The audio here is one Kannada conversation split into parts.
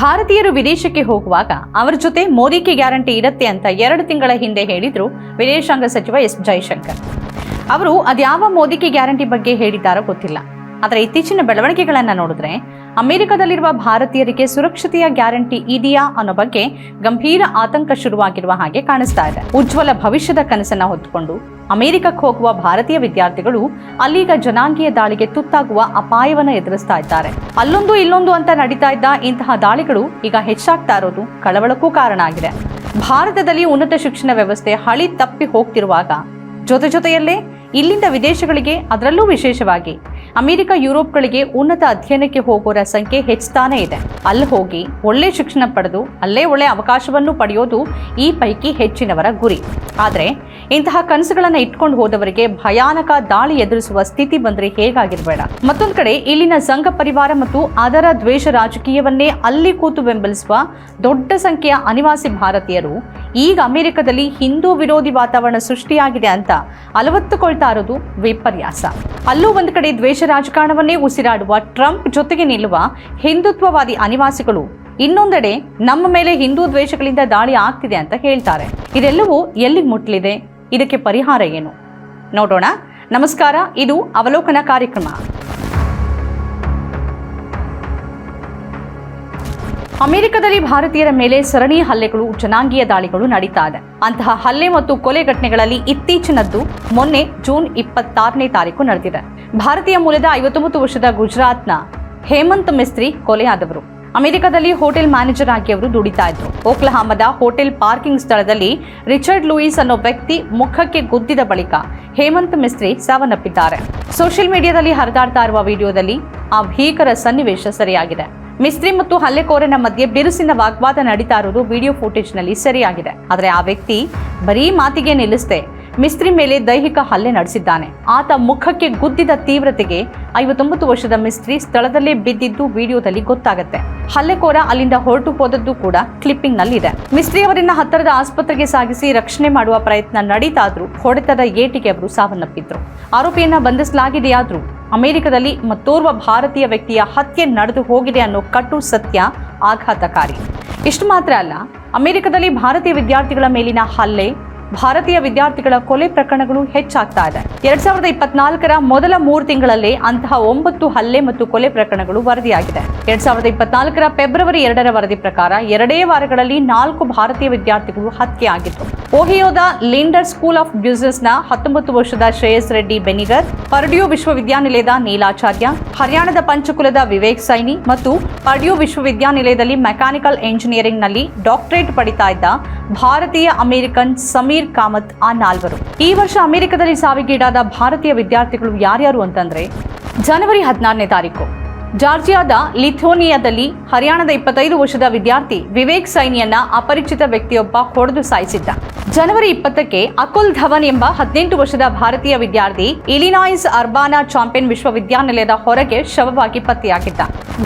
ಭಾರತೀಯರು ವಿದೇಶಕ್ಕೆ ಹೋಗುವಾಗ ಅವರ ಜೊತೆ ಮೋದಿಗೆ ಗ್ಯಾರಂಟಿ ಇರುತ್ತೆ ಅಂತ ಎರಡು ತಿಂಗಳ ಹಿಂದೆ ಹೇಳಿದ್ರು ವಿದೇಶಾಂಗ ಸಚಿವ ಎಸ್ ಜೈಶಂಕರ್. ಅವರು ಅದ್ಯಾವ ಮೋದಿಕೆ ಗ್ಯಾರಂಟಿ ಬಗ್ಗೆ ಹೇಳಿದ್ದಾರೋ ಗೊತ್ತಿಲ್ಲ. ಆದರೆ ಇತ್ತೀಚಿನ ಬೆಳವಣಿಗೆಗಳನ್ನ ನೋಡಿದ್ರೆ ಅಮೆರಿಕದಲ್ಲಿರುವ ಭಾರತೀಯರಿಗೆ ಸುರಕ್ಷತೆಯ ಗ್ಯಾರಂಟಿ ಇದೆಯಾ ಅನ್ನೋ ಬಗ್ಗೆ ಗಂಭೀರ ಆತಂಕ ಶುರುವಾಗಿರುವ ಹಾಗೆ ಕಾಣಿಸ್ತಾ ಇದೆ. ಉಜ್ವಲ ಭವಿಷ್ಯದ ಕನಸನ್ನ ಹೊತ್ತುಕೊಂಡು ಅಮೆರಿಕಕ್ಕೆ ಹೋಗುವ ಭಾರತೀಯ ವಿದ್ಯಾರ್ಥಿಗಳು ಅಲ್ಲೀಗ ಜನಾಂಗೀಯ ದಾಳಿಗೆ ತುತ್ತಾಗುವ ಅಪಾಯವನ್ನು ಎದುರಿಸ್ತಾ ಇದ್ದಾರೆ. ಅಲ್ಲೊಂದು ಇಲ್ಲೊಂದು ಅಂತ ನಡೀತಾ ಇದ್ದ ಇಂತಹ ದಾಳಿಗಳು ಈಗ ಹೆಚ್ಚಾಗ್ತಾ ಇರೋದು ಕಳವಳಕ್ಕೂ ಕಾರಣ ಆಗಿದೆ. ಭಾರತದಲ್ಲಿ ಉನ್ನತ ಶಿಕ್ಷಣ ವ್ಯವಸ್ಥೆ ಹಳಿ ತಪ್ಪಿ ಹೋಗ್ತಿರುವಾಗ ಜೊತೆ ಜೊತೆಯಲ್ಲೇ ಇಲ್ಲಿಂದ ವಿದೇಶಗಳಿಗೆ ಅದರಲ್ಲೂ ವಿಶೇಷವಾಗಿ ಅಮೆರಿಕ, ಯುರೋಪ್ಗಳಿಗೆ ಉನ್ನತ ಅಧ್ಯಯನಕ್ಕೆ ಹೋಗೋರ ಸಂಖ್ಯೆ ಹೆಚ್ಚುತ್ತಾನೇ ಇದೆ. ಅಲ್ಲಿ ಹೋಗಿ ಒಳ್ಳೆ ಶಿಕ್ಷಣ ಪಡೆದು, ಅಲ್ಲೇ ಒಳ್ಳೆ ಅವಕಾಶವನ್ನು ಪಡೆಯೋದು ಈ ಪೈಕಿ ಹೆಚ್ಚಿನವರ ಗುರಿ. ಆದರೆ ಇಂತಹ ಕನಸುಗಳನ್ನು ಇಟ್ಕೊಂಡು ಹೋದವರಿಗೆ ಭಯಾನಕ ದಾಳಿ ಎದುರಿಸುವ ಸ್ಥಿತಿ ಬಂದ್ರೆ ಹೇಗಾಗಿರಬೇಡ. ಮತ್ತೊಂದು ಕಡೆ ಇಲ್ಲಿನ ಸಂಘ ಪರಿವಾರ ಮತ್ತು ಅದರ ದ್ವೇಷ ರಾಜಕೀಯವನ್ನೇ ಅಲ್ಲಿ ಕೂತು ಬೆಂಬಲಿಸುವ ದೊಡ್ಡ ಸಂಖ್ಯೆಯ ಅನಿವಾಸಿ ಭಾರತೀಯರು ಈಗ ಅಮೆರಿಕದಲ್ಲಿ ಹಿಂದೂ ವಿರೋಧಿ ವಾತಾವರಣ ಸೃಷ್ಟಿಯಾಗಿದೆ ಅಂತ ಅಲವತ್ತುಕೊಳ್ತಾ ಇರೋದು ವಿಪರ್ಯಾಸ. ಅಲ್ಲೂ ಒಂದು ಕಡೆ ದ್ವೇಷ ರಾಜಕಾರಣವನ್ನೇ ಉಸಿರಾಡುವ ಟ್ರಂಪ್ ಜೊತೆಗೆ ನಿಲ್ಲುವ ಹಿಂದುತ್ವವಾದಿ ಅನಿವಾಸಿಗಳು. ಇನ್ನೊಂದೆಡೆ ನಮ್ಮ ಮೇಲೆ ಹಿಂದೂ ದ್ವೇಷಗಳಿಂದ ದಾಳಿ ಆಗ್ತಿದೆ ಅಂತ ಹೇಳ್ತಾರೆ. ಇದೆಲ್ಲವೂ ಎಲ್ಲಿಗೆ ಮುಟ್ಲಿದೆ? ಇದಕ್ಕೆ ಪರಿಹಾರ ಏನು? ನೋಡೋಣ. ನಮಸ್ಕಾರ, ಇದು ಅವಲೋಕನ ಕಾರ್ಯಕ್ರಮ. ಅಮೆರಿಕದಲ್ಲಿ ಭಾರತೀಯರ ಮೇಲೆ ಸರಣಿ ಹಲ್ಲೆಗಳು, ಜನಾಂಗೀಯ ದಾಳಿಗಳು ನಡೀತಾ ಇದೆ ಅಂತಹ ಹಲ್ಲೆ ಮತ್ತು ಕೊಲೆ ಘಟನೆಗಳಲ್ಲಿ ಇತ್ತೀಚಿನದ್ದು ಮೊನ್ನೆ ಜೂನ್ ಇಪ್ಪತ್ತಾರನೇ ತಾರೀಕು ನಡೆದಿದೆ. ಭಾರತೀಯ ಮೂಲದ ಐವತ್ತೊಂಬತ್ತು ವರ್ಷದ ಗುಜರಾತ್ನ ಹೇಮಂತ್ ಮಿಸ್ತ್ರಿ ಕೊಲೆಯಾದವರು. ಅಮೆರಿಕದಲ್ಲಿ ಹೋಟೆಲ್ ಮ್ಯಾನೇಜರ್ ಆಗಿ ಅವರು ದುಡಿತಾ ಇದ್ರು ಓಕ್ಲಹಾಮದ ಹೋಟೆಲ್ ಪಾರ್ಕಿಂಗ್ ಸ್ಥಳದಲ್ಲಿ ರಿಚರ್ಡ್ ಲೂಯಿಸ್ ಅನ್ನೋ ವ್ಯಕ್ತಿ ಮುಖಕ್ಕೆ ಗುದ್ದಿದ ಬಳಿಕ ಹೇಮಂತ್ ಮಿಸ್ತ್ರಿ ಸಾವನ್ನಪ್ಪಿದ್ದಾರೆ. ಸೋಷಿಯಲ್ ಮೀಡಿಯಾದಲ್ಲಿ ಹರಿದಾಡ್ತಾ ಇರುವ ವಿಡಿಯೋದಲ್ಲಿ ಆ ಭೀಕರ ಸನ್ನಿವೇಶ ಸರಿಯಾಗಿದೆ. ಮಿಸ್ತ್ರಿ ಮತ್ತು ಹಲ್ಲೆಕೋರನ ಮಧ್ಯೆ ಬಿರುಸಿನ ವಾಗ್ವಾದ ನಡೀತಾ ಇರೋದು ವಿಡಿಯೋ ಫುಟೇಜ್ನಲ್ಲಿ ಸರಿಯಾಗಿದೆ. ಆದರೆ ಆ ವ್ಯಕ್ತಿ ಬರೀ ಮಾತಿಗೆ ನಿಲ್ಲಿಸದೆ ಮಿಸ್ತ್ರಿ ಮೇಲೆ ದೈಹಿಕ ಹಲ್ಲೆ ನಡೆಸಿದ್ದಾನೆ. ಆತ ಮುಖಕ್ಕೆ ಗುದ್ದಿದ ತೀವ್ರತೆಗೆ ಐವತ್ತೊಂಬತ್ತು ವರ್ಷದ ಮಿಸ್ತ್ರಿ ಸ್ಥಳದಲ್ಲೇ ಬಿದ್ದಿದ್ದು ವಿಡಿಯೋದಲ್ಲಿ ಗೊತ್ತಾಗುತ್ತೆ. ಹಲ್ಲೆಕೋರ ಅಲ್ಲಿಂದ ಹೊರಟು ಹೋದದ್ದು ಕೂಡ ಕ್ಲಿಪ್ಪಿಂಗ್ ನಲ್ಲಿದೆ ಮಿಸ್ತ್ರಿ ಅವರನ್ನ ಹತ್ತಿರದ ಆಸ್ಪತ್ರೆಗೆ ಸಾಗಿಸಿ ರಕ್ಷಣೆ ಮಾಡುವ ಪ್ರಯತ್ನ ನಡೀತಾದ್ರೂ ಹೊಡೆತದ ಏಟಿಗೆ ಅವರು ಸಾವನ್ನಪ್ಪಿದ್ರು. ಆರೋಪಿಯನ್ನ ಬಂಧಿಸಲಾಗಿದೆಯಾದ್ರೂ ಅಮೆರಿಕದಲ್ಲಿ ಮತ್ತೋರ್ವ ಭಾರತೀಯ ವ್ಯಕ್ತಿಯ ಹತ್ಯೆ ನಡೆದು ಹೋಗಿದೆ ಅನ್ನೋ ಕಟ್ಟು ಸತ್ಯ ಆಘಾತಕಾರಿ. ಇಷ್ಟು ಮಾತ್ರ ಅಲ್ಲ, ಅಮೆರಿಕದಲ್ಲಿ ಭಾರತೀಯ ವಿದ್ಯಾರ್ಥಿಗಳ ಮೇಲಿನ ಹಲ್ಲೆ ಭಾರತೀಯ ವಿದ್ಯಾರ್ಥಿಗಳ ಕೊಲೆ ಪ್ರಕರಣಗಳು ಹೆಚ್ಚಾಗ್ತಾ ಇದೆ. ಎರಡ್ ಸಾವಿರದ ಇಪ್ಪತ್ನಾಲ್ಕರ ಮೊದಲ ಮೂರು ತಿಂಗಳಲ್ಲೇ ಅಂತಹ ಒಂಬತ್ತು ಹಲ್ಲೆ ಮತ್ತು ಕೊಲೆ ಪ್ರಕರಣಗಳು ವರದಿಯಾಗಿದೆ. ಎರಡ್ ಸಾವಿರದ ಇಪ್ಪತ್ನಾಲ್ಕರ ಫೆಬ್ರವರಿ ಎರಡರ ವರದಿ ಪ್ರಕಾರ ಎರಡೇ ವಾರಗಳಲ್ಲಿ ನಾಲ್ಕು ಭಾರತೀಯ ವಿದ್ಯಾರ್ಥಿಗಳು ಹತ್ಯೆ ಆಗಿದ್ರು ಓಹಿಯೋದ ಲಿಂಡರ್ ಸ್ಕೂಲ್ ಆಫ್ ಬಿಸಿನೆಸ್ನ ಹತ್ತೊಂಬತ್ತು ವರ್ಷದ ಶ್ರೇಯಸ್ ರೆಡ್ಡಿ ಬೆನಿಗರ್, ಪರ್ಡ್ಯೂ ವಿಶ್ವವಿದ್ಯಾನಿಲಯದ ನೀಲಾಚಾರ್ಯ, ಹರಿಯಾಣದ ಪಂಚಕುಲದ ವಿವೇಕ್ ಸೈನಿ ಮತ್ತು ಪರ್ಡ್ಯೂ ವಿಶ್ವವಿದ್ಯಾನಿಲಯದಲ್ಲಿ ಮೆಕ್ಯಾನಿಕಲ್ ಎಂಜಿನಿಯರಿಂಗ್ನಲ್ಲಿ ಡಾಕ್ಟರೇಟ್ ಪಡಿತಾ ಇದ್ದ ಭಾರತೀಯ ಅಮೆರಿಕನ್ ಸಮೀರ್ ಕಾಮತ್ ಆ ನಾಲ್ವರು. ಈ ವರ್ಷ ಅಮೆರಿಕದಲ್ಲಿ ಸಾವಿಗೀಡಾದ ಭಾರತೀಯ ವಿದ್ಯಾರ್ಥಿಗಳು ಯಾರ್ಯಾರು ಅಂತಂದ್ರೆ, ಜನವರಿ ಹದಿನಾರನೇ ತಾರೀಕು. ಜಾರ್ಜಿಯಾದ ಲಿಥೋನಿಯಾದಲ್ಲಿ ಹರಿಯಾಣದ ಇಪ್ಪತ್ತೈದು ವರ್ಷದ ವಿದ್ಯಾರ್ಥಿ ವಿವೇಕ್ ಸೈನಿಯನ್ನ ಅಪರಿಚಿತ ವ್ಯಕ್ತಿಯೊಬ್ಬ ಹೊಡೆದು ಸಾಯಿಸಿದ್ದ. ಜನವರಿ ಇಪ್ಪತ್ತಕ್ಕೆ ಅಕುಲ್ ಧವನ್ ಎಂಬ ಹದಿನೆಂಟು ವರ್ಷದ ಭಾರತೀಯ ವಿದ್ಯಾರ್ಥಿ ಇಲಿನಾಯ್ಸ್ ಅರ್ಬಾನಾ ಚಾಂಪಿಯನ್ ವಿಶ್ವವಿದ್ಯಾನಿಲಯದ ಹೊರಗೆ ಶವವಾಗಿ ಪತ್ತೆಯಾಗಿದ್ದ.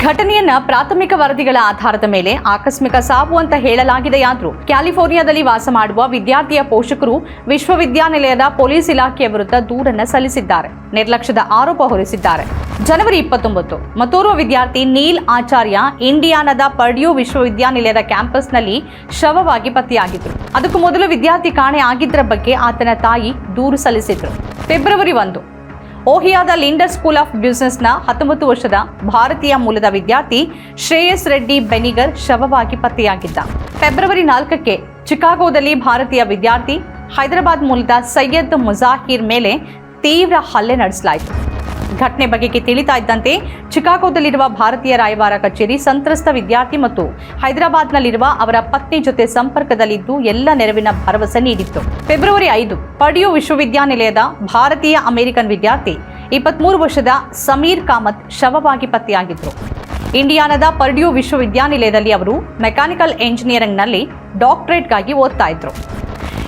ಘಟನೆಯನ್ನ ಪ್ರಾಥಮಿಕ ವರದಿಗಳ ಆಧಾರದ ಮೇಲೆ ಆಕಸ್ಮಿಕ ಸಾವು ಅಂತ ಹೇಳಲಾಗಿದೆಯಾದ್ರೂ ಕ್ಯಾಲಿಫೋರ್ನಿಯಾದಲ್ಲಿ ವಾಸ ಮಾಡುವ ವಿದ್ಯಾರ್ಥಿಯ ಪೋಷಕರು ವಿಶ್ವವಿದ್ಯಾನಿಲಯದ ಪೊಲೀಸ್ ಇಲಾಖೆಯ ವಿರುದ್ಧ ದೂರನ್ನ ಸಲ್ಲಿಸಿದ್ದಾರೆ. ನಿರ್ಲಕ್ಷ್ಯದ ಆರೋಪ ಹೊರಿಸಿದ್ದಾರೆ. ಜನವರಿ ಇಪ್ಪತ್ತೊಂಬತ್ತು ಮತ್ತೋರ್ವ ವಿದ್ಯಾರ್ಥಿ ನೀಲ್ ಆಚಾರ್ಯ ಇಂಡಿಯಾನದ ಪರ್ಡ್ಯೂ ವಿಶ್ವವಿದ್ಯಾನಿಲಯದ ಕ್ಯಾಂಪಸ್ನಲ್ಲಿ ಶವವಾಗಿ ಪತ್ತೆಯಾಗಿದ್ದರು ಅದಕ್ಕೂ ಮೊದಲು ವಿದ್ಯಾರ್ಥಿ ಕಾಣೆ ಆಗಿದ್ದರ ಬಗ್ಗೆ ಆತನ ತಾಯಿ ದೂರು ಸಲ್ಲಿಸಿದ್ರು. ಫೆಬ್ರವರಿ ಒಂದು. ಓಹಿಯಾದ ಲಿಂಡರ್ ಸ್ಕೂಲ್ ಆಫ್ ಬಿಸಿನೆಸ್ನ ಹತ್ತೊಂಬತ್ತು ವರ್ಷದ ಭಾರತೀಯ ಮೂಲದ ವಿದ್ಯಾರ್ಥಿ ಶ್ರೇಯಸ್ ರೆಡ್ಡಿ ಬೆನಿಗರ್ ಶವವಾಗಿ ಪತ್ತೆಯಾಗಿದ್ದ. ಫೆಬ್ರವರಿ ನಾಲ್ಕಕ್ಕೆ ಚಿಕಾಗೋದಲ್ಲಿ ಭಾರತೀಯ ವಿದ್ಯಾರ್ಥಿ ಹೈದರಾಬಾದ್ ಮೂಲದ ಸೈಯದ್ ಮುಜಾಹಿರ್ ಮೇಲೆ ತೀವ್ರ ಹಲ್ಲೆ ನಡೆಸಲಾಯಿತು. ಘಟನೆ ಬಗೆಗೆ ತಿಳಿತಾ ಇದ್ದಂತೆ ಚಿಕಾಗೋದಲ್ಲಿರುವ ಭಾರತೀಯ ರಾಯಭಾರ ಕಚೇರಿ ಸಂತ್ರಸ್ತ ವಿದ್ಯಾರ್ಥಿ ಮತ್ತು ಹೈದರಾಬಾದ್ನಲ್ಲಿರುವ ಅವರ ಪತ್ನಿ ಜೊತೆ ಸಂಪರ್ಕದಲ್ಲಿದ್ದು ಎಲ್ಲ ನೆರವಿನ ಭರವಸೆ ನೀಡಿತ್ತು. ಫೆಬ್ರವರಿ ಐದು, ಪಡಿಯು ವಿಶ್ವವಿದ್ಯಾನಿಲಯದ ಭಾರತೀಯ ಅಮೆರಿಕನ್ ವಿದ್ಯಾರ್ಥಿ ಇಪ್ಪತ್ಮೂರು ವರ್ಷದ ಸಮೀರ್ ಕಾಮತ್ ಶವವಾಗಿ ಪತ್ತೆಯಾಗಿದ್ದರು ಇಂಡಿಯಾನದ ಪರ್ಡ್ಯೂ ವಿಶ್ವವಿದ್ಯಾನಿಲಯದಲ್ಲಿ ಅವರು ಮೆಕ್ಯಾನಿಕಲ್ ಎಂಜಿನಿಯರಿಂಗ್ನಲ್ಲಿ ಡಾಕ್ಟರೇಟ್ಗಾಗಿ ಓದ್ತಾ ಇದ್ರು.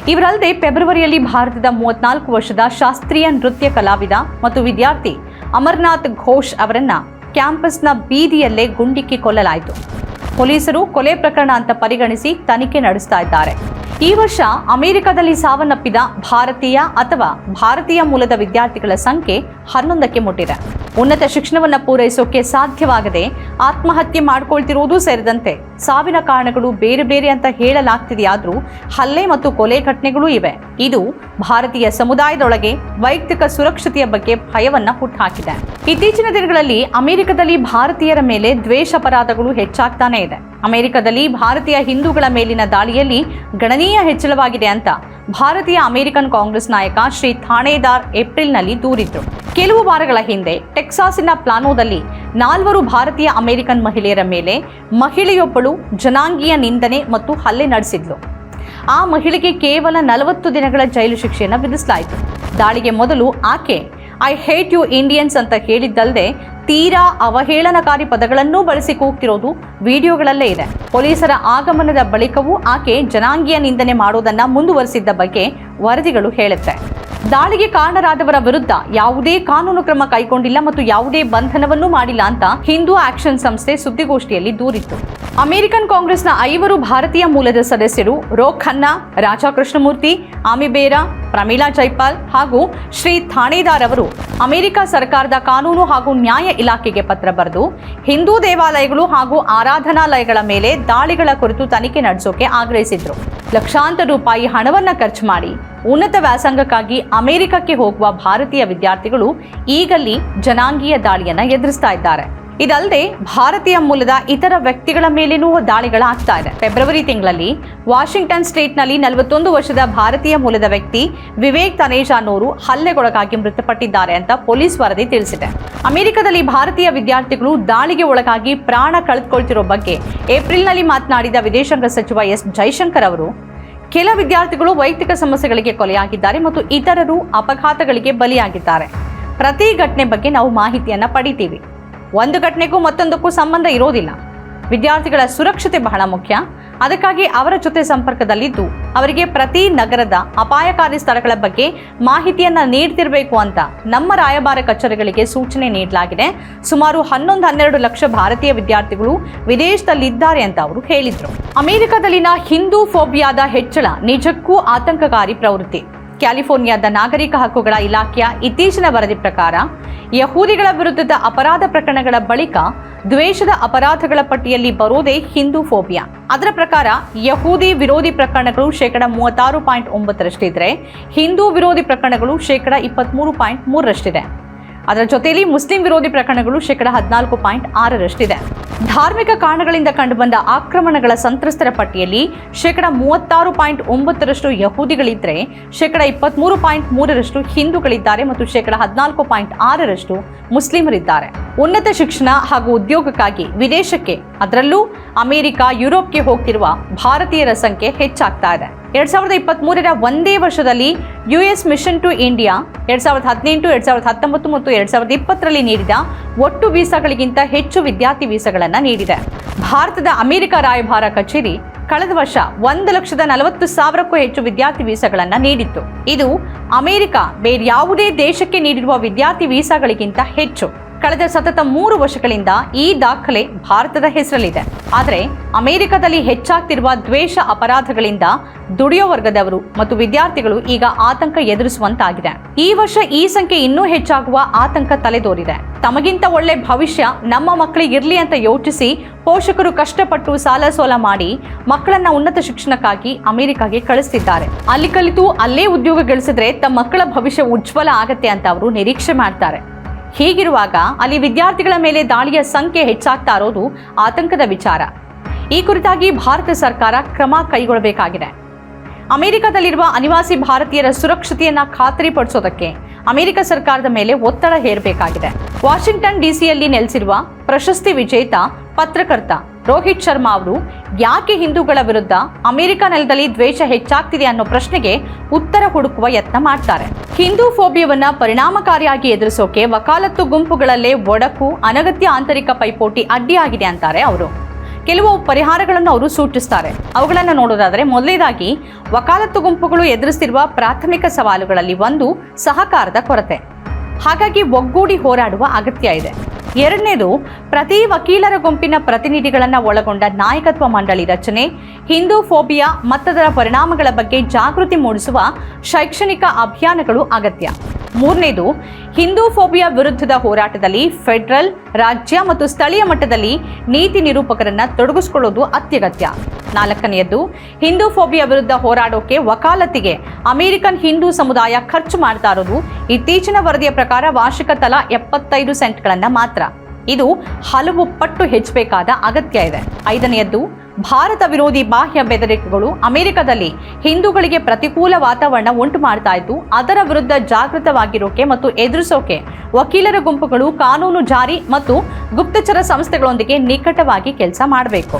ಇವರಲ್ಲದೆ ಫೆಬ್ರವರಿಯಲ್ಲಿ ಭಾರತದ ಮೂವತ್ನಾಲ್ಕು ವರ್ಷದ ಶಾಸ್ತ್ರೀಯ ನೃತ್ಯ ಕಲಾವಿದ ಮತ್ತು ವಿದ್ಯಾರ್ಥಿ ಅಮರ್ನಾಥ್ ಘೋಷ್ ಅವರನ್ನ ಕ್ಯಾಂಪಸ್ನ ಬೀದಿಯಲ್ಲೇ ಗುಂಡಿಕ್ಕಿ ಕೊಲ್ಲಲಾಯಿತು. ಪೊಲೀಸರು ಕೊಲೆ ಪ್ರಕರಣ ಅಂತ ಪರಿಗಣಿಸಿ ತನಿಖೆ ನಡೆಸ್ತಾ ಇದ್ದಾರೆ. ಈ ವರ್ಷ ಅಮೆರಿಕದಲ್ಲಿ ಸಾವನ್ನಪ್ಪಿದ ಭಾರತೀಯ ಅಥವಾ ಭಾರತೀಯ ಮೂಲದ ವಿದ್ಯಾರ್ಥಿಗಳ ಸಂಖ್ಯೆ ಹನ್ನೊಂದಕ್ಕೆ ಮುಟ್ಟಿದೆ. ಉನ್ನತ ಶಿಕ್ಷಣವನ್ನ ಪೂರೈಸೋಕೆ ಸಾಧ್ಯವಾಗದೆ ಆತ್ಮಹತ್ಯೆ ಮಾಡ್ಕೊಳ್ತಿರೋದು ಸೇರಿದಂತೆ ಸಾವಿನ ಕಾರಣಗಳು ಬೇರೆ ಬೇರೆ ಅಂತ ಹೇಳಲಾಗ್ತಿದೆಯಾದ್ರೂ ಹಲ್ಲೆ ಮತ್ತು ಕೊಲೆ ಘಟನೆಗಳು ಇವೆ. ಇದು ಭಾರತೀಯ ಸಮುದಾಯದೊಳಗೆ ವೈಯಕ್ತಿಕ ಸುರಕ್ಷತೆಯ ಬಗ್ಗೆ ಭಯವನ್ನ ಹುಟ್ಟುಹಾಕಿದೆ ಇತ್ತೀಚಿನ ದಿನಗಳಲ್ಲಿ ಅಮೆರಿಕದಲ್ಲಿ ಭಾರತೀಯರ ಮೇಲೆ ದ್ವೇಷ ಅಪರಾಧಗಳು ಹೆಚ್ಚಾಗ್ತಾನೆ ಇದೆ. ಅಮೆರಿಕದಲ್ಲಿ ಭಾರತೀಯ ಹಿಂದೂಗಳ ಮೇಲಿನ ದಾಳಿಯಲ್ಲಿ ಗಣನೀಯ ಹೆಚ್ಚಳವಾಗಿದೆ ಅಂತ ಭಾರತೀಯ ಅಮೆರಿಕನ್ ಕಾಂಗ್ರೆಸ್ ನಾಯಕ ಶ್ರೀ ಥಾಣೇದಾರ್ ಏಪ್ರಿಲ್ನಲ್ಲಿ ದೂರಿದ್ರು. ಕೆಲವು ವಾರಗಳ ಹಿಂದೆ ಟೆಕ್ಸಾಸಿನ ಪ್ಲಾನೋದಲ್ಲಿ ನಾಲ್ವರು ಭಾರತೀಯ ಅಮೆರಿಕನ್ ಮಹಿಳೆಯರ ಮೇಲೆ ಮಹಿಳೆಯೊಬ್ಬಳು ಜನಾಂಗೀಯ ನಿಂದನೆ ಮತ್ತು ಹಲ್ಲೆ ನಡೆಸಿದ್ಲು. ಆ ಮಹಿಳೆಗೆ ಕೇವಲ ನಲವತ್ತು ದಿನಗಳ ಜೈಲು ಶಿಕ್ಷೆಯನ್ನು ವಿಧಿಸಲಾಯಿತು. ದಾಳಿಗೆ ಮೊದಲು ಆಕೆ ಐ ಹೇಟ್ ಯು ಇಂಡಿಯನ್ಸ್ ಅಂತ ಹೇಳಿದ್ದಲ್ಲದೆ ತೀರಾ ಅವಹೇಳನಕಾರಿ ಪದಗಳನ್ನೂ ಬಳಸಿ ಕೂಗ್ತಿರೋದು ವಿಡಿಯೋಗಳಲ್ಲೇ ಇದೆ. ಪೊಲೀಸರ ಆಗಮನದ ಬಳಿಕವೂ ಆಕೆ ಜನಾಂಗೀಯ ನಿಂದನೆ ಮಾಡೋದನ್ನ ಮುಂದುವರಿಸಿದ್ದ ಬಗ್ಗೆ ವರದಿಗಳು ಹೇಳುತ್ತೆ. ದಾಳಿಗೆ ಕಾರಣರಾದವರ ವಿರುದ್ಧ ಯಾವುದೇ ಕಾನೂನು ಕ್ರಮ ಕೈಗೊಂಡಿಲ್ಲ ಮತ್ತು ಯಾವುದೇ ಬಂಧನವನ್ನೂ ಮಾಡಿಲ್ಲ ಅಂತ ಹಿಂದೂ ಆಕ್ಷನ್ ಸಂಸ್ಥೆ ಸುದ್ದಿಗೋಷ್ಠಿಯಲ್ಲಿ ದೂರಿತ್ತು. ಅಮೆರಿಕನ್ ಕಾಂಗ್ರೆಸ್ನ ಐವರು ಭಾರತೀಯ ಮೂಲದ ಸದಸ್ಯರು ರೋ ಖನ್ನಾ, ರಾಜಾ ಕೃಷ್ಣಮೂರ್ತಿ ಆಮಿಬೇರಾ ಪ್ರಮೀಳಾ ಜೈಪಾಲ್ ಹಾಗೂ ಶ್ರೀ ಥಾಣೇದಾರ್ ಅವರು ಅಮೆರಿಕ ಸರ್ಕಾರದ ಕಾನೂನು ಹಾಗೂ ನ್ಯಾಯ ಇಲಾಖೆಗೆ ಪತ್ರ ಬರೆದು ಹಿಂದೂ ದೇವಾಲಯಗಳು ಹಾಗೂ ಆರಾಧನಾಲಯಗಳ ಮೇಲೆ ದಾಳಿಗಳ ಕುರಿತು ತನಿಖೆ ನಡೆಸೋಕೆ ಆಗ್ರಹಿಸಿದ್ರು. ಲಕ್ಷಾಂತರ ರೂಪಾಯಿ ಹಣವನ್ನ ಖರ್ಚು ಮಾಡಿ ಉನ್ನತ ವ್ಯಾಸಂಗಕ್ಕಾಗಿ ಅಮೆರಿಕಕ್ಕೆ ಹೋಗುವ ಭಾರತೀಯ ವಿದ್ಯಾರ್ಥಿಗಳು ಈಗಲ್ಲಿ ಜನಾಂಗೀಯ ದಾಳಿಯನ್ನ ಎದುರಿಸ್ತಾ ಇದ್ದಾರೆ. ಇದಲ್ಲದೆ ಭಾರತೀಯ ಮೂಲದ ಇತರ ವ್ಯಕ್ತಿಗಳ ಮೇಲೇನೂ ದಾಳಿಗಳಾಗ್ತಾ ಇದೆ. ಫೆಬ್ರವರಿ ತಿಂಗಳಲ್ಲಿ ವಾಷಿಂಗ್ಟನ್ ಸ್ಟೇಟ್ನಲ್ಲಿ ನಲವತ್ತೊಂದು ವರ್ಷದ ಭಾರತೀಯ ಮೂಲದ ವ್ಯಕ್ತಿ ವಿವೇಕ್ ತನೇಜಾ ಅನ್ನೋರು ಹಲ್ಲೆಗೊಳಗಾಗಿ ಮೃತಪಟ್ಟಿದ್ದಾರೆ ಅಂತ ಪೊಲೀಸ್ ವರದಿ ತಿಳಿಸಿದೆ. ಅಮೆರಿಕದಲ್ಲಿ ಭಾರತೀಯ ವಿದ್ಯಾರ್ಥಿಗಳು ದಾಳಿಗೆ ಒಳಗಾಗಿ ಪ್ರಾಣ ಕಳೆದುಕೊಳ್ತಿರೋ ಬಗ್ಗೆ ಏಪ್ರಿಲ್ನಲ್ಲಿ ಮಾತನಾಡಿದ ವಿದೇಶಾಂಗ ಸಚಿವ ಎಸ್. ಜೈಶಂಕರ್ ಅವರು, ಕೆಲ ವಿದ್ಯಾರ್ಥಿಗಳು ವೈಯಕ್ತಿಕ ಸಮಸ್ಯೆಗಳಿಗೆ ಕೊಲೆಯಾಗಿದ್ದಾರೆ ಮತ್ತು ಇತರರು ಅಪಘಾತಗಳಿಗೆ ಬಲಿಯಾಗಿದ್ದಾರೆ. ಪ್ರತಿ ಘಟನೆ ಬಗ್ಗೆ ನಾವು ಮಾಹಿತಿಯನ್ನು ಪಡಿತೀವಿ. ಒಂದು ಘಟನೆಗೂ ಮತ್ತೊಂದಕ್ಕೂ ಸಂಬಂಧ ಇರೋದಿಲ್ಲ. ವಿದ್ಯಾರ್ಥಿಗಳ ಸುರಕ್ಷತೆ ಬಹಳ ಮುಖ್ಯ. ಅದಕ್ಕಾಗಿ ಅವರ ಜೊತೆ ಸಂಪರ್ಕದಲ್ಲಿದ್ದು, ಅವರಿಗೆ ಪ್ರತಿ ನಗರದ ಅಪಾಯಕಾರಿ ಸ್ಥಳಗಳ ಬಗ್ಗೆ ಮಾಹಿತಿಯನ್ನು ನೀಡ್ತಿರಬೇಕು ಅಂತ ನಮ್ಮ ರಾಯಭಾರ ಕಚೇರಿಗಳಿಗೆ ಸೂಚನೆ ನೀಡಲಾಗಿದೆ. ಸುಮಾರು ಹನ್ನೊಂದು ಹನ್ನೆರಡು ಲಕ್ಷ ಭಾರತೀಯ ವಿದ್ಯಾರ್ಥಿಗಳು ವಿದೇಶದಲ್ಲಿದ್ದಾರೆ ಅಂತ ಅವರು ಹೇಳಿದರು. ಅಮೆರಿಕದಲ್ಲಿನ ಹಿಂದೂ ಫೋಬಿಯಾದ ಹೆಚ್ಚಳ ನಿಜಕ್ಕೂ ಆತಂಕಕಾರಿ ಪ್ರವೃತ್ತಿ. ಕ್ಯಾಲಿಫೋರ್ನಿಯಾದ ನಾಗರಿಕ ಹಕ್ಕುಗಳ ಇಲಾಖೆಯ ಇತ್ತೀಚಿನ ವರದಿ ಪ್ರಕಾರ, ಯಹೂದಿಗಳ ವಿರುದ್ಧದ ಅಪರಾಧ ಪ್ರಕರಣಗಳ ಬಳಿಕ ದ್ವೇಷದ ಅಪರಾಧಗಳ ಪಟ್ಟಿಯಲ್ಲಿ ಬರೋದೇ ಹಿಂದೂ ಫೋಬಿಯಾ. ಅದರ ಪ್ರಕಾರ, ಯಹೂದಿ ವಿರೋಧಿ ಪ್ರಕರಣಗಳು ಶೇಕಡ ಮೂವತ್ತಾರು ಪಾಯಿಂಟ್ ಒಂಬತ್ತರಷ್ಟಿದ್ರೆ, ಹಿಂದೂ ವಿರೋಧಿ ಪ್ರಕರಣಗಳು ಶೇಕಡ ಇಪ್ಪತ್ತ್ಮೂರು ಪಾಯಿಂಟ್ ಮೂರರಷ್ಟಿದೆ. ಅದರ ಜೊತೆಯಲ್ಲಿ ಮುಸ್ಲಿಂ ವಿರೋಧಿ ಪ್ರಕರಣಗಳು ಶೇಕಡ ಹದಿನಾಲ್ಕು ಪಾಯಿಂಟ್ ಆರರಷ್ಟಿದೆ. ಧಾರ್ಮಿಕ ಕಾರಣಗಳಿಂದ ಕಂಡುಬಂದ ಆಕ್ರಮಣಗಳ ಸಂತ್ರಸ್ತರ ಪಟ್ಟಿಯಲ್ಲಿ ಶೇಕಡ ಮೂವತ್ತಾರು ಪಾಯಿಂಟ್ ಒಂಬತ್ತರಷ್ಟು ಯಹೂದಿಗಳಿದ್ದರೆ ಶೇಕಡ ಇಪ್ಪತ್ತ್ಮೂರು ಪಾಯಿಂಟ್ ಮೂರರಷ್ಟು ಹಿಂದೂಗಳಿದ್ದಾರೆ ಮತ್ತು ಶೇಕಡ ಹದಿನಾಲ್ಕು ಪಾಯಿಂಟ್ ಆರರಷ್ಟು ಮುಸ್ಲಿಮರಿದ್ದಾರೆ. ಉನ್ನತ ಶಿಕ್ಷಣ ಹಾಗೂ ಉದ್ಯೋಗಕ್ಕಾಗಿ ವಿದೇಶಕ್ಕೆ ಅದರಲ್ಲೂ ಅಮೆರಿಕ ಯುರೋಪ್ಗೆ ಹೋಗ್ತಿರುವ ಭಾರತೀಯರ ಸಂಖ್ಯೆ ಹೆಚ್ಚಾಗ್ತಾ ಇದೆ. ಎರಡ್ ಸಾವಿರದ ಇಪ್ಪತ್ತ್ ಮೂರರ ಒಂದೇ ವರ್ಷದಲ್ಲಿ U S mission to India ಎರಡ್ ಸಾವಿರದ ಹದಿನೆಂಟು, ಎರಡ್ ಸಾವಿರದ ಹತ್ತೊಂಬತ್ತು ಮತ್ತು ಎರಡ್ ಸಾವಿರದ ಇಪ್ಪತ್ತರಲ್ಲಿ ನೀಡಿದ ಒಟ್ಟು ವೀಸಾಗಳಿಗಿಂತ ಹೆಚ್ಚು ವಿದ್ಯಾರ್ಥಿ ವೀಸಾಗಳನ್ನು ನೀಡಿದೆ. ಭಾರತದ ಅಮೆರಿಕ ರಾಯಭಾರ ಕಚೇರಿ ಕಳೆದ ವರ್ಷ ಒಂದು ಲಕ್ಷದ ನಲವತ್ತು ಸಾವಿರಕ್ಕೂ ಹೆಚ್ಚು ವಿದ್ಯಾರ್ಥಿ ವೀಸಾಗಳನ್ನು ನೀಡಿತ್ತು. ಇದು ಅಮೆರಿಕ ಬೇರೆ ಯಾವುದೇ ದೇಶಕ್ಕೆ ನೀಡಿರುವ ವಿದ್ಯಾರ್ಥಿ ವೀಸಾಗಳಿಗಿಂತ ಹೆಚ್ಚು. ಕಳೆದ ಸತತ ಮೂರು ವರ್ಷಗಳಿಂದ ಈ ದಾಖಲೆ ಭಾರತದ ಹೆಸರಲ್ಲಿದೆ. ಆದರೆ ಅಮೆರಿಕದಲ್ಲಿ ಹೆಚ್ಚಾಗ್ತಿರುವ ದ್ವೇಷ ಅಪರಾಧಗಳಿಂದ ದುಡಿಯೋ ವರ್ಗದವರು ಮತ್ತು ವಿದ್ಯಾರ್ಥಿಗಳು ಈಗ ಆತಂಕ ಎದುರಿಸುವಂತಾಗಿದೆ. ಈ ವರ್ಷ ಈ ಸಂಖ್ಯೆ ಇನ್ನೂ ಹೆಚ್ಚಾಗುವ ಆತಂಕ ತಲೆದೋರಿದೆ. ತಮಗಿಂತ ಒಳ್ಳೆ ಭವಿಷ್ಯ ನಮ್ಮ ಮಕ್ಕಳಿಗಿರ್ಲಿ ಅಂತ ಯೋಚಿಸಿ ಪೋಷಕರು ಕಷ್ಟಪಟ್ಟು ಸಾಲ ಸೋಲ ಮಾಡಿ ಮಕ್ಕಳನ್ನ ಉನ್ನತ ಶಿಕ್ಷಣಕ್ಕಾಗಿ ಅಮೆರಿಕಾಗೆ ಕಳಿಸ್ತಿದ್ದಾರೆ. ಅಲ್ಲಿ ಕಲಿತು ಅಲ್ಲೇ ಉದ್ಯೋಗ ಗಳಿಸಿದ್ರೆ ತಮ್ಮ ಮಕ್ಕಳ ಭವಿಷ್ಯ ಉಜ್ವಲ ಆಗತ್ತೆ ಅಂತ ಅವರು ನಿರೀಕ್ಷೆ ಮಾಡ್ತಾರೆ. ಹೀಗಿರುವಾಗ ಅಲ್ಲಿ ವಿದ್ಯಾರ್ಥಿಗಳ ಮೇಲೆ ದಾಳಿಯ ಸಂಖ್ಯೆ ಹೆಚ್ಚಾಗ್ತಾ ಇರೋದು ಆತಂಕದ ವಿಚಾರ. ಈ ಕುರಿತಾಗಿ ಭಾರತ ಸರ್ಕಾರ ಕ್ರಮ ಕೈಗೊಳ್ಳಬೇಕಾಗಿದೆ. ಅಮೆರಿಕದಲ್ಲಿರುವ ಅನಿವಾಸಿ ಭಾರತೀಯರ ಸುರಕ್ಷತೆಯನ್ನ ಖಾತರಿಪಡಿಸೋದಕ್ಕೆ ಅಮೆರಿಕ ಸರ್ಕಾರದ ಮೇಲೆ ಒತ್ತಡ ಹೇರಬೇಕಾಗಿದೆ. ವಾಷಿಂಗ್ಟನ್ ಡಿಸಿಯಲ್ಲಿ ನೆಲೆಸಿರುವ ಪ್ರಶಸ್ತಿ ವಿಜೇತ ಪತ್ರಕರ್ತ ರೋಹಿತ್ ಶರ್ಮಾ ಅವರು, ಯಾಕೆ ಹಿಂದೂಗಳ ವಿರುದ್ಧ ಅಮೆರಿಕ ನೆಲದಲ್ಲಿ ದ್ವೇಷ ಹೆಚ್ಚಾಗ್ತಿದೆ ಅನ್ನೋ ಪ್ರಶ್ನೆಗೆ ಉತ್ತರ ಹುಡುಕುವ ಯತ್ನ ಮಾಡ್ತಾರೆ. ಹಿಂದೂ ಫೋಬಿಯವನ್ನ ಪರಿಣಾಮಕಾರಿಯಾಗಿ ಎದುರಿಸೋಕೆ ವಕಾಲತ್ತು ಗುಂಪುಗಳಲ್ಲೇ ಒಡಕು, ಅನಗತ್ಯ ಆಂತರಿಕ ಪೈಪೋಟಿ ಅಡ್ಡಿಯಾಗಿದೆ ಅಂತಾರೆ ಅವರು. ಕೆಲವು ಪರಿಹಾರಗಳನ್ನು ಅವರು ಸೂಚಿಸ್ತಾರೆ. ಅವುಗಳನ್ನು ನೋಡೋದಾದರೆ, ಮೊದಲನೇದಾಗಿ, ವಕಾಲತ್ತು ಗುಂಪುಗಳು ಎದುರಿಸ್ತಿರುವ ಪ್ರಾಥಮಿಕ ಸವಾಲುಗಳಲ್ಲಿ ಒಂದು ಸಹಕಾರದ ಕೊರತೆ. ಹಾಗಾಗಿ ಒಗ್ಗೂಡಿ ಹೋರಾಡುವ ಅಗತ್ಯ ಇದೆ. ಎರಡನೇದು, ಪ್ರತಿ ವಕೀಲರ ಗುಂಪಿನ ಪ್ರತಿನಿಧಿಗಳನ್ನು ಒಳಗೊಂಡ ನಾಯಕತ್ವ ಮಂಡಳಿ ರಚನೆ, ಹಿಂದೂ ಫೋಬಿಯಾ ಮತ್ತದರ ಪರಿಣಾಮಗಳ ಬಗ್ಗೆ ಜಾಗೃತಿ ಮೂಡಿಸುವ ಶೈಕ್ಷಣಿಕ ಅಭಿಯಾನಗಳು ಅಗತ್ಯ. ಮೂರನೇದು, ಹಿಂದೂ ಫೋಬಿಯಾ ವಿರುದ್ಧದ ಹೋರಾಟದಲ್ಲಿ ಫೆಡರಲ್, ರಾಜ್ಯ ಮತ್ತು ಸ್ಥಳೀಯ ಮಟ್ಟದಲ್ಲಿ ನೀತಿ ನಿರೂಪಕರನ್ನ ತೊಡಗಿಸಿಕೊಳ್ಳೋದು ಅತ್ಯಗತ್ಯ. ನಾಲ್ಕನೆಯದ್ದು ಹಿಂದೂ ಫೋಬಿಯಾ ವಿರುದ್ಧ ಹೋರಾಡೋಕೆ ವಕಾಲತಿಗೆ ಅಮೆರಿಕನ್ ಹಿಂದೂ ಸಮುದಾಯ ಖರ್ಚು ಮಾಡ್ತಾ ಇರೋದು ಇತ್ತೀಚಿನ ವರದಿಯ ಪ್ರಕಾರ ವಾರ್ಷಿಕ ತಲಾ ಎಪ್ಪತ್ತೈದು ಸೆಂಟ್ಗಳನ್ನು ಮಾತ್ರ. ಇದು ಹಲವು ಪಟ್ಟು ಹೆಚ್ಚಬೇಕಾದ ಅಗತ್ಯ ಇದೆ. ಐದನೆಯದ್ದು, ಭಾರತ ವಿರೋಧಿ ಬಾಹ್ಯ ಬೆದರಿಕೆಗಳು ಅಮೆರಿಕದಲ್ಲಿ ಹಿಂದೂಗಳಿಗೆ ಪ್ರತಿಕೂಲ ವಾತಾವರಣ ಉಂಟು ಮಾಡ್ತಾ ಇದ್ದು, ಅದರ ವಿರುದ್ಧ ಜಾಗೃತವಾಗಿರೋಕೆ ಮತ್ತು ಎದುರಿಸೋಕೆ ವಕೀಲರ ಗುಂಪುಗಳು ಕಾನೂನು ಜಾರಿ ಮತ್ತು ಗುಪ್ತಚರ ಸಂಸ್ಥೆಗಳೊಂದಿಗೆ ನಿಕಟವಾಗಿ ಕೆಲಸ ಮಾಡಬೇಕು.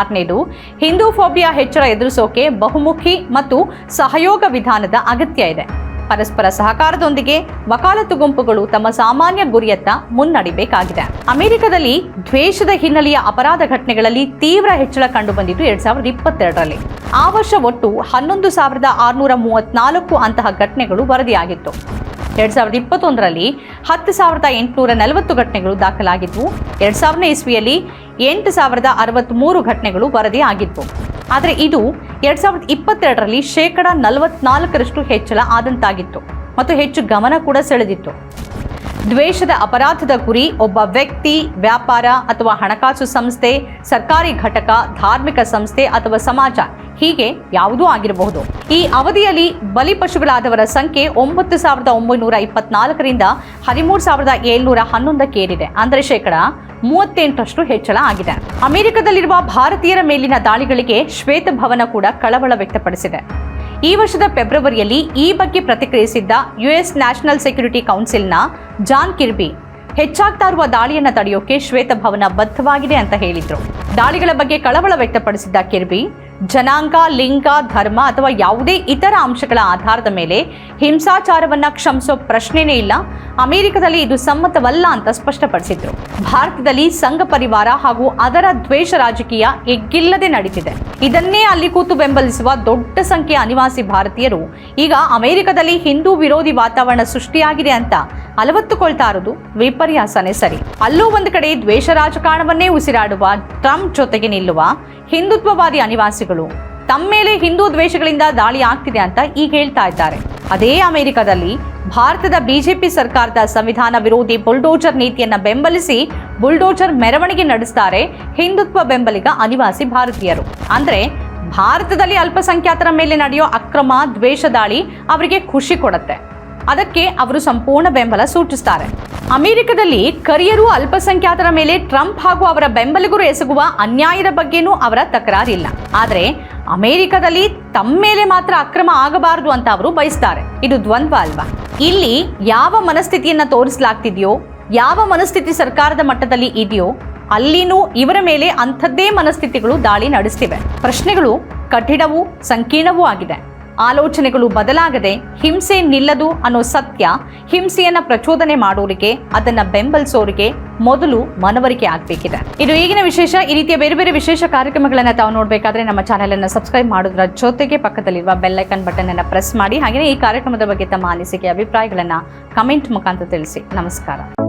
ಆರನೇದು ಹಿಂದೂ ಫೋಬಿಯಾ ಹೆಚ್ಚಳ ಎದುರಿಸೋಕೆ ಬಹುಮುಖಿ ಮತ್ತು ಸಹಯೋಗ ವಿಧಾನದ ಅಗತ್ಯ ಇದೆ. ಪರಸ್ಪರ ಸಹಕಾರದೊಂದಿಗೆ ವಕಾಲತ್ತು ಗುಂಪುಗಳು ತಮ್ಮ ಸಾಮಾನ್ಯ ಗುರಿಯತ್ತ ಮುನ್ನಡಿಬೇಕಾಗಿದೆ. ಅಮೆರಿಕದಲ್ಲಿ ದ್ವೇಷದ ಹಿನ್ನೆಲೆಯ ಅಪರಾಧ ಘಟನೆಗಳಲ್ಲಿ ತೀವ್ರ ಹೆಚ್ಚಳ ಕಂಡುಬಂದಿದ್ದು ಎರಡ್ ಸಾವಿರದ ಇಪ್ಪತ್ತೆರಡರಲ್ಲಿ. ಆ ವರ್ಷ ಒಟ್ಟು ಹನ್ನೊಂದು ಸಾವಿರದ ಆರುನೂರ ಮೂವತ್ನಾಲ್ಕು ಅಂತಹ ಘಟನೆಗಳು ವರದಿಯಾಗಿತ್ತು. ಎರಡ್ ಸಾವಿರದ ಇಪ್ಪತ್ತೊಂದರಲ್ಲಿ ಹತ್ತು ಸಾವಿರದ ಎಂಟುನೂರ ನಲವತ್ತು ಘಟನೆಗಳು ದಾಖಲಾಗಿದ್ವು. ಎರಡ್ ಸಾವಿರನೇ ಇಸ್ವಿಯಲ್ಲಿ ಎಂಟು ಸಾವಿರದ ಅರವತ್ತ್ಮೂರು ಘಟನೆಗಳು ವರದಿಯಾಗಿತ್ತು. ಆದರೆ ಇದು ಎರಡ್ ಸಾವಿರದ ಇಪ್ಪತ್ತೆರಡರಲ್ಲಿ ಶೇಕಡ ನಲವತ್ನಾಲ್ಕರಷ್ಟು ಹೆಚ್ಚಳ ಆದಂತಾಗಿತ್ತು ಮತ್ತು ಹೆಚ್ಚು ಗಮನ ಕೂಡ ಸೆಳೆದಿತ್ತು. ದ್ವೇಷದ ಅಪರಾಧದ ಗುರಿ ಒಬ್ಬ ವ್ಯಕ್ತಿ, ವ್ಯಾಪಾರ ಅಥವಾ ಹಣಕಾಸು ಸಂಸ್ಥೆ, ಸರ್ಕಾರಿ ಘಟಕ, ಧಾರ್ಮಿಕ ಸಂಸ್ಥೆ ಅಥವಾ ಸಮಾಜ ಹೀಗೆ ಯಾವುದೂ ಆಗಿರಬಹುದು. ಈ ಅವಧಿಯಲ್ಲಿ ಬಲಿಪಶುಗಳಾದವರ ಸಂಖ್ಯೆ ಒಂಬತ್ತು ಸಾವಿರದ ಒಂಬೈನೂರ ಇಪ್ಪತ್ನಾಲ್ಕರಿಂದ ಹದಿಮೂರು ಸಾವಿರದ ಏಳ್ನೂರ ಹನ್ನೊಂದಕ್ಕೆ ಏರಿದೆ. ಅಂದರೆ ಶೇಕಡ ಮೂವತ್ತೆಂಟರಷ್ಟು ಹೆಚ್ಚಳ ಆಗಿದೆ. ಅಮೆರಿಕದಲ್ಲಿರುವ ಭಾರತೀಯರ ಮೇಲಿನ ದಾಳಿಗಳಿಗೆ ಶ್ವೇತಭವನ ಕೂಡ ಕಳವಳ ವ್ಯಕ್ತಪಡಿಸಿದೆ. ಈ ವರ್ಷದ ಫೆಬ್ರವರಿಯಲ್ಲಿ ಈ ಬಗ್ಗೆ ಪ್ರತಿಕ್ರಿಯಿಸಿದ್ದ ಯುಎಸ್ ನ್ಯಾಷನಲ್ ಸೆಕ್ಯೂರಿಟಿ ಕೌನ್ಸಿಲ್ನ ಜಾನ್ ಕಿರ್ಬಿ, ಹೆಚ್ಚಾಗ್ತಾ ಇರುವ ದಾಳಿಯನ್ನು ತಡೆಯೋಕೆ ಶ್ವೇತಭವನ ಬದ್ಧವಾಗಿದೆ ಅಂತ ಹೇಳಿದ್ರು. ದಾಳಿಗಳ ಬಗ್ಗೆ ಕಳವಳ ವ್ಯಕ್ತಪಡಿಸಿದ್ದ ಕಿರ್ಬಿ ಜನಾಂಗ, ಲಿಂಗ, ಧರ್ಮ ಅಥವಾ ಯಾವುದೇ ಇತರ ಅಂಶಗಳ ಆಧಾರದ ಮೇಲೆ ಹಿಂಸಾಚಾರವನ್ನ ಕ್ಷಮಿಸೋ ಪ್ರಶ್ನೆನೇ ಇಲ್ಲ. ಅಮೆರಿಕದಲ್ಲಿ ಇದು ಸಮ್ಮತವಲ್ಲ ಅಂತ ಸ್ಪಷ್ಟಪಡಿಸಿದ್ರು. ಭಾರತದಲ್ಲಿ ಸಂಘ ಪರಿವಾರ ಹಾಗೂ ಅದರ ದ್ವೇಷ ರಾಜಕೀಯ ಎಗ್ಗಿಲ್ಲದೆ ನಡೀತಿದೆ. ಇದನ್ನೇ ಅಲ್ಲಿ ಕೂತು ಬೆಂಬಲಿಸುವ ದೊಡ್ಡ ಸಂಖ್ಯೆಯ ಅನಿವಾಸಿ ಭಾರತೀಯರು. ಈಗ ಅಮೆರಿಕದಲ್ಲಿ ಹಿಂದೂ ವಿರೋಧಿ ವಾತಾವರಣ ಸೃಷ್ಟಿಯಾಗಿದೆ ಅಂತ ಅಲವತ್ತುಕೊಳ್ತಾ ಇರೋದು ವಿಪರ್ಯಾಸನೇ ಸರಿ. ಅಲ್ಲೂ ಒಂದು ಕಡೆ ದ್ವೇಷ ರಾಜಕಾರಣವನ್ನೇ ಉಸಿರಾಡುವ ಟ್ರಂಪ್ ಜೊತೆಗೆ ನಿಲ್ಲುವ ಹಿಂದುತ್ವವಾದಿ ಅನಿವಾಸಿಗಳು. ತಮ್ಮ ಮೇಲೆ ಹಿಂದೂ ದ್ವೇಷಗಳಿಂದ ದಾಳಿ ಆಗ್ತಿದೆ ಅಂತ ಈಗ ಹೇಳ್ತಾ ಇದ್ದಾರೆ. ಅದೇ ಅಮೆರಿಕದಲ್ಲಿ ಭಾರತದ ಬಿಜೆಪಿ ಸರ್ಕಾರದ ಸಂವಿಧಾನ ವಿರೋಧಿ ಬುಲ್ಡೋಜರ್ ನೀತಿಯನ್ನ ಬೆಂಬಲಿಸಿ ಬುಲ್ಡೋಜರ್ ಮೆರವಣಿಗೆ ನಡೆಸ್ತಾರೆ ಹಿಂದುತ್ವ ಬೆಂಬಲಿಗ ಅನಿವಾಸಿ ಭಾರತೀಯರು. ಅಂದ್ರೆ ಭಾರತದಲ್ಲಿ ಅಲ್ಪಸಂಖ್ಯಾತರ ಮೇಲೆ ನಡೆಯೋ ಅಕ್ರಮ ದ್ವೇಷ ದಾಳಿ ಅವರಿಗೆ ಖುಷಿ ಕೊಡುತ್ತೆ. ಅದಕ್ಕೆ ಅವರು ಸಂಪೂರ್ಣ ಬೆಂಬಲ ಸೂಚಿಸುತ್ತಾರೆ ಅಮೆರಿಕದಲ್ಲಿ ಕರಿಯರು ಅಲ್ಪಸಂಖ್ಯಾತರ ಮೇಲೆ ಟ್ರಂಪ್ ಹಾಗೂ ಅವರ ಬೆಂಬಲಿಗರು ಎಸಗುವ ಅನ್ಯಾಯದ ಬಗ್ಗೆನೂ ಅವರ ತಕರಾರಿಲ್ಲ. ಆದರೆ ಅಮೆರಿಕದಲ್ಲಿ ತಮ್ಮ ಮೇಲೆ ಮಾತ್ರ ಅಕ್ರಮ ಆಗಬಾರದು ಅಂತ ಅವರು ಬಯಸ್ತಾರೆ. ಇದು ದ್ವಂದ್ವ ಅಲ್ವಾ? ಇಲ್ಲಿ ಯಾವ ಮನಸ್ಥಿತಿಯನ್ನು ತೋರಿಸಲಾಗ್ತಿದೆಯೋ, ಯಾವ ಮನಸ್ಥಿತಿ ಸರ್ಕಾರದ ಮಟ್ಟದಲ್ಲಿ ಇದೆಯೋ, ಅಲ್ಲಿನೂ ಇವರ ಮೇಲೆ ಅಂಥದ್ದೇ ಮನಸ್ಥಿತಿಗಳು ದಾಳಿ ನಡೆಸ್ತಿವೆ. ಪ್ರಶ್ನೆಗಳು ಕಠಿಣವೂ ಸಂಕೀರ್ಣವೂ ಆಗಿದೆ. ಆಲೋಚನೆಗಳು ಬದಲಾಗದೆ ಹಿಂಸೆ ನಿಲ್ಲದು ಅನ್ನೋ ಸತ್ಯ ಹಿಂಸೆಯನ್ನ ಪ್ರಚೋದನೆ ಮಾಡೋರಿಗೆ, ಅದನ್ನ ಬೆಂಬಲಿಸೋರಿಗೆ ಮೊದಲು ಮನವರಿಕೆ ಆಗ್ಬೇಕಿದೆ. ಇದು ಈಗಿನ ವಿಶೇಷ, ಈ ರೀತಿಯ ಬೇರೆ ಬೇರೆ ವಿಶೇಷ ಕಾರ್ಯಕ್ರಮಗಳನ್ನ ತಾವು ನೋಡಬೇಕಾದ್ರೆ ನಮ್ಮ ಚಾನೆಲ್ ಅನ್ನು ಸಬ್ಸ್ಕ್ರೈಬ್ ಮಾಡೋದ್ರ ಜೊತೆಗೆ ಪಕ್ಕದಲ್ಲಿರುವ ಬೆಲ್ಲೈಕನ್ ಬಟನ್ ಅನ್ನು ಪ್ರೆಸ್ ಮಾಡಿ ಹಾಗೆಯೇ ಈ ಕಾರ್ಯಕ್ರಮದ ಬಗ್ಗೆ ತಮ್ಮ ಅನಿಸಿಕೆ, ಅಭಿಪ್ರಾಯಗಳನ್ನ ಕಮೆಂಟ್ ಮುಖಾಂತರ ತಿಳಿಸಿ. ನಮಸ್ಕಾರ.